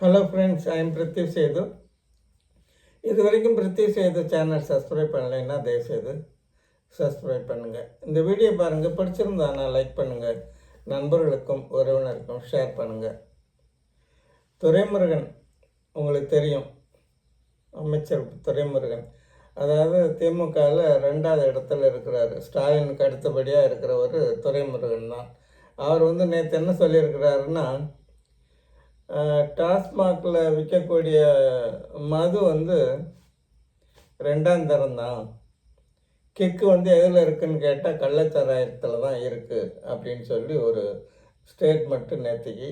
Hello friends I'm Preethi Sethu இது வரைக்கும் Preeti Setu channel subscribe பண்ணலைன்னா தயவுசெய்து சப்ஸ்கிரைப் பண்ணுங்கள் இந்த வீடியோ பாருங்கள் பிடிச்சிருந்தானா லைக் பண்ணுங்கள் நண்பர்களுக்கும் உறவினருக்கும் ஷேர் பண்ணுங்கள் துரைமுருகன் உங்களுக்கு தெரியும். அமைச்சர் துரைமுருகன். அதாவது திமுகவில் ரெண்டாவது இடத்துல இருக்கிறார். ஸ்டாலினுக்கு அடுத்தபடியாக இருக்கிறவர் துரைமுருகன் தான். அவர் வந்து நேற்று என்ன சொல்லியிருக்கிறாருன்னா டாஸ்மாகில் விற்கக்கூடிய மது வந்து ரெண்டாம் தரம் தான். கிக்கு வந்து எதில் இருக்குன்னு கேட்டால் கள்ளச்சாராயத்தில் தான் இருக்குது அப்படின்னு சொல்லி ஒரு ஸ்டேட்மெண்ட்டு நேற்றுக்கு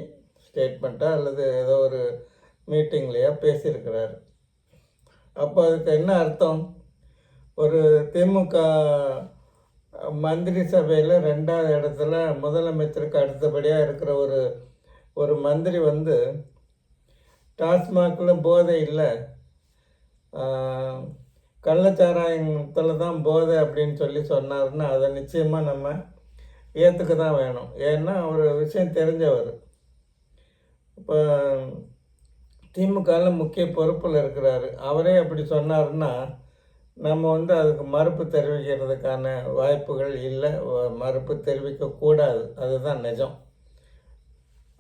ஸ்டேட்மெண்ட்டாக அல்லது ஏதோ ஒரு மீட்டிங்லையோ பேசியிருக்கிறார். அப்போ அதுக்கு என்ன அர்த்தம்? ஒரு திமுக மந்திரி சபையில் ரெண்டாவது இடத்துல முதலமைச்சருக்கு அடுத்தபடியாக இருக்கிற ஒரு ஒரு மந்திரி வந்து டாஸ்மாகில் போதை இல்லை. கள்ளச்சாராயத்தில் தான் போதை அப்படின்னு சொல்லி சொன்னார்னா அதை நிச்சயமாக நம்ம ஏற்றுக்க தான் வேணும். ஏன்னா ஒரு விஷயம் தெரிஞ்சவர். இப்போ திமுகவில் முக்கிய பொறுப்பில் இருக்கிறாரு. அவரே அப்படி சொன்னார்னா நம்ம வந்து அதுக்கு மறுப்பு தெரிவிக்கிறதுக்கான வாய்ப்புகள் இல்லை. மறுப்பு தெரிவிக்கக்கூடாது அதுதான் நிஜம்.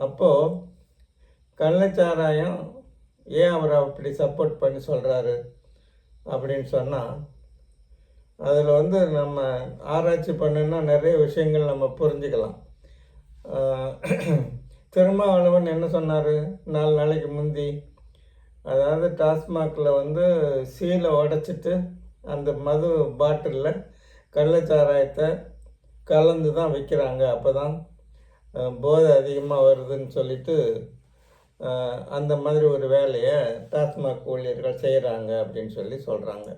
அப்போது கள்ளச்சாராயம் ஏன் அவர் அப்படி சப்போர்ட் பண்ணி சொல்கிறாரு அப்படின்னு சொன்னால் அதில் வந்து நம்ம ஆராய்ச்சி பண்ணுன்னா நிறைய விஷயங்கள் நம்ம புரிஞ்சுக்கலாம். திருமாவளவன் என்ன சொன்னார்? நாலு நாளைக்கு முந்தி. அதாவது டாஸ்மாகில் வந்து சீலை உடைச்சிட்டு அந்த மது பாட்டிலில் கள்ளச்சாராயத்தை கலந்து தான் விற்கிறாங்க அப்போ தான் போதை அதிகமாக வருதுன்னு சொல்லிட்டு அந்த மாதிரி ஒரு வேலையை டாஸ்மாக் ஊழியர்கள் செய்கிறாங்க அப்படின்னு சொல்லி சொல்கிறாங்க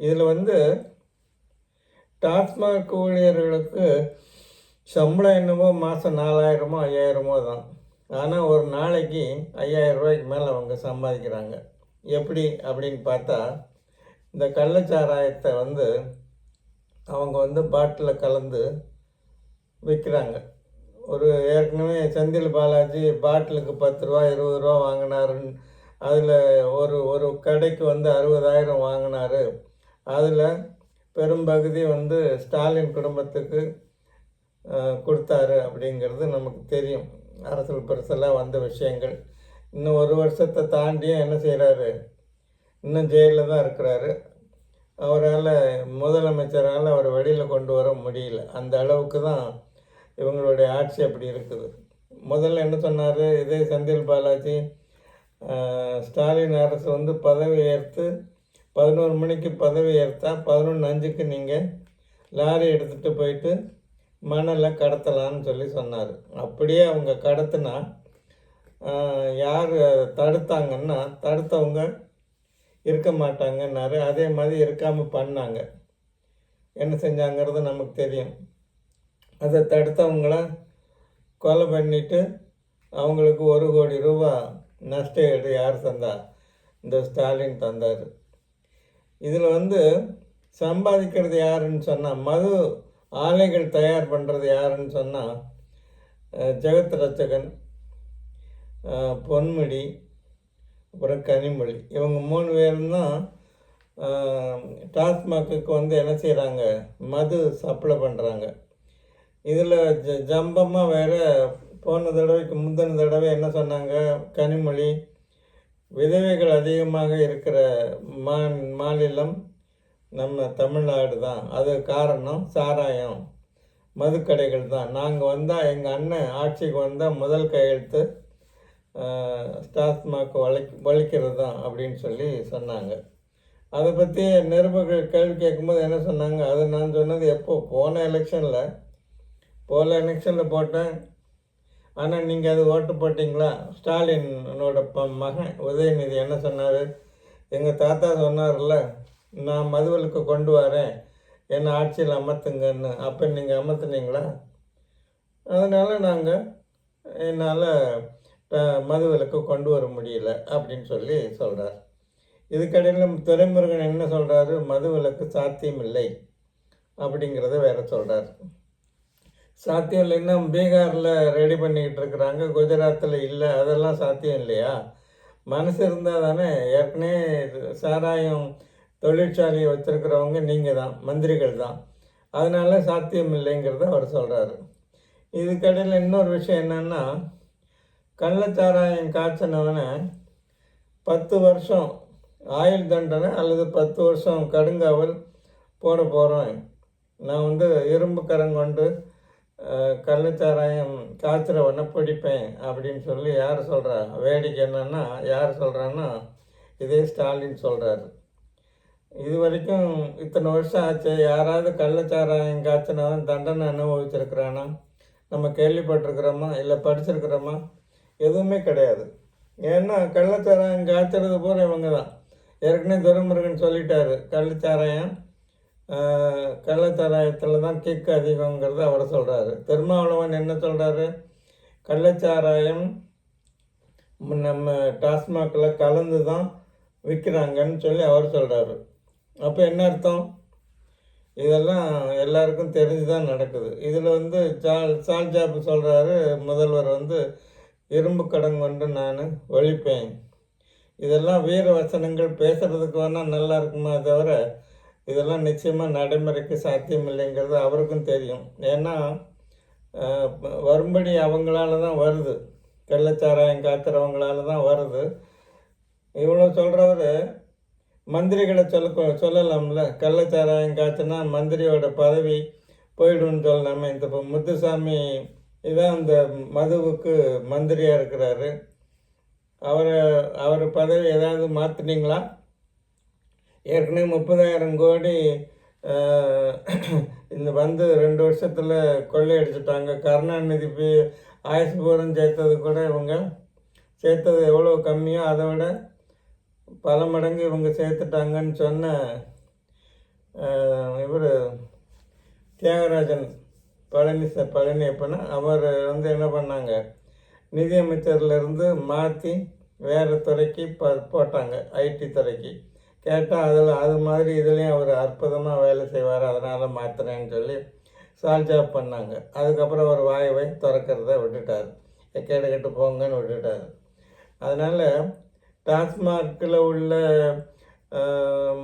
இதில் வந்து டாஸ்மாக் ஊழியர்களுக்கு சம்பளம் என்னவோ மாதம் நாலாயிரமோ ஐயாயிரமோ தான். ஆனால் ஒரு நாளைக்கு ஐயாயிரம் ரூபாய்க்கு மேலே அவங்க சம்பாதிக்கிறாங்க. எப்படி அப்படின்னு பார்த்தா இந்த கள்ளச்சாராயத்தை வந்து அவங்க வந்து பாட்டிலில் கலந்து விற்கிறாங்க ஒரு ஏற்கனவே செந்தில் பாலாஜி பாட்டிலுக்கு பத்து ரூபா இருபது ரூபா வாங்கினாருன்னு அதில் ஒரு ஒரு கடைக்கு வந்து அறுபதாயிரம் வாங்கினாரு. அதில் பெரும்பகுதி வந்து ஸ்டாலின் குடும்பத்துக்கு கொடுத்தாரு அப்படிங்கிறது நமக்கு தெரியும். அரசியல் பெருசெல்லாம் வந்த விஷயங்கள். இன்னும் ஒரு வருஷத்தை தாண்டியும் என்ன செய்கிறாரு இன்னும் ஜெயிலில் தான் இருக்கிறாரு. அவரால் முதலமைச்சரால் அவர் வெளியில் கொண்டு வர முடியல. அந்த அளவுக்கு தான் இவங்களுடைய ஆட்சி அப்படி இருக்குது. முதல்ல என்ன சொன்னார்? இதே செந்தில் பாலாஜி ஸ்டாலின் அரசு வந்து பதவி ஏற்று பதினோரு மணிக்கு பதவி ஏற்றா பதினொன்று அஞ்சுக்கு நீங்கள் லாரி எடுத்துகிட்டு போயிட்டு மணலை கடத்தலான்னு சொல்லி சொன்னார். அப்படியே அவங்க கடத்தினா யார் தடுத்தாங்கன்னா தடுத்தவங்க இருக்க மாட்டாங்கன்னாரு. அதே மாதிரி இருக்காமல் பண்ணாங்க. என்ன செஞ்சாங்கிறது நமக்கு தெரியும். அதை தடுத்தவங்கள கொலை பண்ணிவிட்டு அவங்களுக்கு ஒரு கோடி ரூபா நஷ்டஈடு யார் தந்தா? இந்த ஸ்டாலின் தந்தார். இதில் வந்து சம்பாதிக்கிறது யாருன்னு சொன்னால் மது ஆலைகள் தயார் பண்ணுறது யாருன்னு சொன்னால் ஜெகத் ரட்சகன் பொன்முடி அப்புறம் கனிமொழி. இவங்க மூணு பேரும் தான் டாஸ்மாக்கு வந்து என்ன செய்கிறாங்க மது சப்ளை பண்ணுறாங்க இதில் ஜ ஜம்பமாக வேறு போன தடவைக்கு முந்தின தடவை என்ன சொன்னாங்க? கனிமொழி விதவைகள் அதிகமாக இருக்கிற மா மாநிலம் நம்ம தமிழ்நாடு தான். அது காரணம் சாராயம். மதுக்கடைகள் தான். நாங்கள் வந்தால் எங்கள் அண்ணன் ஆட்சிக்கு வந்தால் முதல் கையெழுத்து டாஸ்மாக் வளை வலிக்கிறது தான் அப்படின்னு சொல்லி சொன்னாங்க. அதை பற்றி நிருபர்கள் கேள்வி கேட்கும்போது என்ன சொன்னாங்க? அது நான் சொன்னது எப்போ? போன எலெக்ஷனில் போல எலெக்ஷனில் போட்டேன். ஆனால் நீங்கள் அது ஓட்டு போட்டிங்களா? ஸ்டாலினோட ப மகன் உதயநிதி என்ன சொன்னார்? எங்கள் தாத்தா சொன்னார்ல நான் மதுவலுக்கு கொண்டு வரேன். என்னை ஆட்சியில் அமர்த்துங்கன்னு. அப்போ நீங்கள் அமர்த்துனீங்களா? அதனால் நாங்கள் என்னால் மதுவிலக்கு கொண்டு வர முடியல அப்படின்னு சொல்லி சொல்கிறார் இதுக்கடையில் துரைமுருகன் என்ன சொல்கிறாரு மதுவிலக்கு சாத்தியமில்லை. அப்படிங்கிறத வேற சொல்கிறார் சாத்தியம் இல்லைன்னா பீகாரில் ரெடி பண்ணிக்கிட்டு இருக்கிறாங்க குஜராத்தில் இல்லை. அதெல்லாம் சாத்தியம் இல்லையா மனசு இருந்தால் தானே. ஏற்கனவே சாராயம் தொழிற்சாலையை வச்சுருக்கிறவங்க நீங்கள் தான். மந்திரிகள் தான். அதனால சாத்தியம் இல்லைங்கிறத அவர் சொல்கிறாரு இதுக்கடையில் இன்னொரு விஷயம் என்னென்னா கள்ளச்சாராயம் காய்ச்சினவனை பத்து வருஷம் ஆயுள் தண்டனை அல்லது பத்து வருஷம் கடுங்காவல் போட போகிறோம் நான் வந்து இரும்பு கரங்கொண்டு கள்ளச்சாராயம் காய்ச்சறவனை பிடிப்பேன் அப்படின்னு சொல்லி யார் சொல்கிறா வேடிக்கை என்னன்னா யார் சொல்கிறான்னா இதே ஸ்டாலின் சொல்கிறாரு இது வரைக்கும் இத்தனை வருஷம் ஆச்சு யாராவது கள்ளச்சாராயம் காய்ச்சினவன் தண்டனை அனுபவிச்சிருக்கிறானா? நம்ம கேள்விப்பட்டிருக்கிறோமா? இல்லை படிச்சிருக்கிறோமா? எதுவுமே கிடையாது. ஏன்னா கள்ளச்சாராயம் காய்ச்சறது பூரா இவங்க தான் ஏற்கனவே துரைமுருகன் சொல்லிட்டாரு கள்ளச்சாராயம் கள்ளச்சாராயத்தில் தான் கிக் அதிகங்கிறத அவர் சொல்கிறாரு திருமாவளவன் என்ன சொல்கிறாரு கள்ளச்சாராயம் நம்ம டாஸ்மாகில் கலந்து தான் விற்கிறாங்கன்னு சொல்லி அவர் சொல்கிறாரு அப்போ என்ன அர்த்தம்? இதெல்லாம் எல்லாருக்கும் தெரிஞ்சு தான் நடக்குது. இதில் வந்து சால் சால்ஜாப் சொல்கிறாரு முதல்வர் வந்து இரும்பு கடன் கொண்டு நான் ஒழிப்பேன். இதெல்லாம் வீர வசனங்கள் பேசுகிறதுக்கு வேணால் நல்லா இருக்குமா தவிர இதெல்லாம் நிச்சயமாக நடைமுறைக்கு சாத்தியம் இல்லைங்கிறது அவருக்கும் தெரியும். ஏன்னா வரும்படி அவங்களால தான் வருது. கள்ளச்சாராயம் காத்துறவங்களால தான் வருது. இவ்வளோ சொல்கிறவர் மந்திரிகளை சொல்ல சொல்லலாம்ல. கள்ளச்சாராயம் காய்ச்சினா மந்திரியோட பதவி போயிடும்னு சொல்லலாமே. இந்த இப்போ முத்துசாமி இதான் அந்த மதுவுக்கு மந்திரியாக இருக்கிறாரு. அவரை அவர் பதவி ஏதாவது மாற்றினீங்களா ஏற்கனவே முப்பதாயிரம் கோடி இந்த வந்து ரெண்டு வருஷத்தில் கொள்ளையடிச்சிட்டாங்க. கருணாநிதி பி- ஆயுசு பூரம் சேர்த்தது கூட இவங்க. சேர்த்தது எவ்வளோ கம்மியோ அதை விட பல மடங்கு இவங்க சேர்த்துட்டாங்கன்னு சொன்ன இவர் தியாகராஜன் பழனி ச பழனியப்பனா அவர் வந்து என்ன பண்ணாங்க? நிதியமைச்சர்லேருந்து மாற்றி வேறு துறைக்கு ப போட்டாங்க ஐடி துறைக்கு. கேட்டால் அதில் அது மாதிரி இதுலேயும் அவர் அற்புதமாக வேலை செய்வார் அதனால் மாற்றுறேன்னு சொல்லி சால்ஜாப் பண்ணாங்க. அதுக்கப்புறம் அவர் வாயவை திறக்கிறத விட்டுட்டார். கேட்டு கேட்டு போங்கன்னு விட்டுட்டார். அதனால் டாஸ்மார்க்கில் உள்ள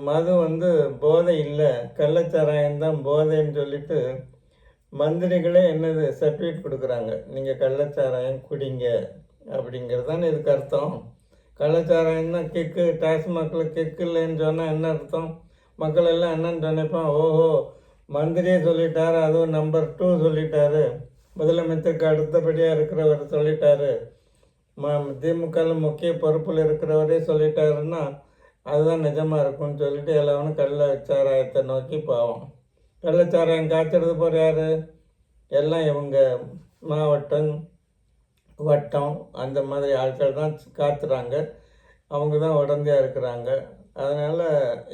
மது வந்து போதை இல்லை கள்ளச்சாராயம்தான் போதைன்னு சொல்லிட்டு மந்திரிகளே என்னது சர்டிஃபிகேட் கொடுக்குறாங்க. நீங்கள் கள்ளச்சாராயம் குடிங்க அப்படிங்கிறது தானே இதுக்கு அர்த்தம்? கலாச்சாரம் என்ன கிக்கு டாஸ்மாகில் கிக்கு இல்லைன்னு சொன்னால் என்ன அர்த்தம்? மக்கள் எல்லாம் என்னன்னு நினைப்பான் ஓஹோ மந்திரியே சொல்லிட்டாரு அதுவும் நம்பர் டூ சொல்லிட்டாரு. முதலமைச்சருக்கு அடுத்தபடியாக இருக்கிறவர் சொல்லிட்டாரு. ம திமுகவில் முக்கிய பொறுப்பில் இருக்கிறவரே சொல்லிட்டாருன்னா அதுதான் நிஜமாக இருக்கும்னு சொல்லிட்டு எல்லாரும் கள்ளச்சாராயத்தை நோக்கி போவோம். கள்ளச்சாராயம் காய்ச்சறது போகிற யார் எல்லாம் இவங்க மாவட்டம் வட்டம் அந்த மாதிரி ஆட்கள் தான் காத்துறாங்க. அவங்க தான் உடந்தையாக இருக்கிறாங்க. அதனால்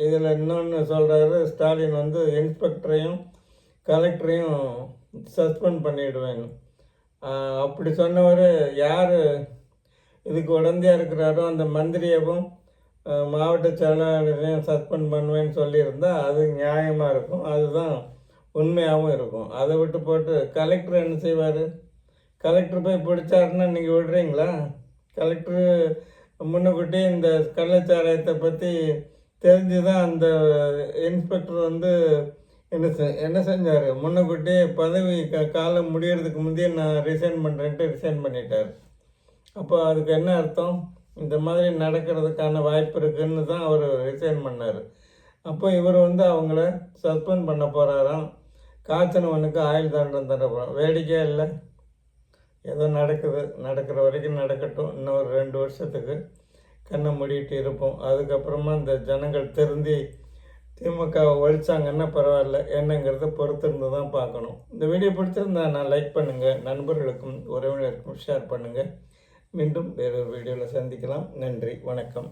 இதில் இன்னொன்று சொல்கிறாரு ஸ்டாலின் வந்து இன்ஸ்பெக்டரையும் கலெக்டரையும் சஸ்பெண்ட் பண்ணிவிடுவேன் அப்படி சொன்னவர் யார்? இதுக்கு உடந்தையாக இருக்கிறாரோ அந்த மந்திரியவும் மாவட்ட செயலாளரையும் சஸ்பெண்ட் பண்ணுவேன்னு சொல்லியிருந்தால் அது நியாயமாக இருக்கும். அதுதான் உண்மையாகவும் இருக்கும். அதை விட்டு போட்டு கலெக்டர் என்ன செய்வார்? கலெக்டர் போய் பிடிச்சாருன்னா நீங்கள் விடுறீங்களா? கலெக்டர் முன்னக்கூட்டி இந்த கள்ளச்சாராயத்தை பற்றி தெரிஞ்சு தான் அந்த இன்ஸ்பெக்டர் வந்து என்ன செ என்ன செஞ்சார்? முன்னக்கூட்டி பதவி க காலம் முடியறதுக்கு முந்தைய நான் ரிசைன் பண்ணுறேன்ட்டு ரிசைன் பண்ணிட்டார். அப்போ அதுக்கு என்ன அர்த்தம்? இந்த மாதிரி நடக்கிறதுக்கான வாய்ப்பு இருக்குதுன்னு தான் அவர் ரிசைன் பண்ணார். அப்போ இவர் வந்து அவங்கள சஸ்பெண்ட் பண்ண போகிறாராம் காய்ச்சனவனுக்கு ஆயுள் தண்டனை தர போகிறோம் வேடிக்கையாக இல்லை? ஏதோ நடக்குது நடக்கிற வரைக்கும் நடக்கட்டும். இன்னும் ஒரு ரெண்டு வருஷத்துக்கு கண்ணை மூடிட்டு இருப்போம். அதுக்கப்புறமா இந்த ஜனங்கள் திருந்தி திமுகவை ஒழிச்சாங்கன்னா பரவாயில்ல. என்னங்கிறத பொறுத்திருந்து தான் பார்க்கணும். இந்த வீடியோ பிடிச்சிருந்தா நான் லைக் பண்ணுங்கள் நண்பர்களுக்கும் உறவினருக்கும் ஷேர் பண்ணுங்கள் மீண்டும் வேறொரு வீடியோவில் சந்திக்கலாம். நன்றி வணக்கம்.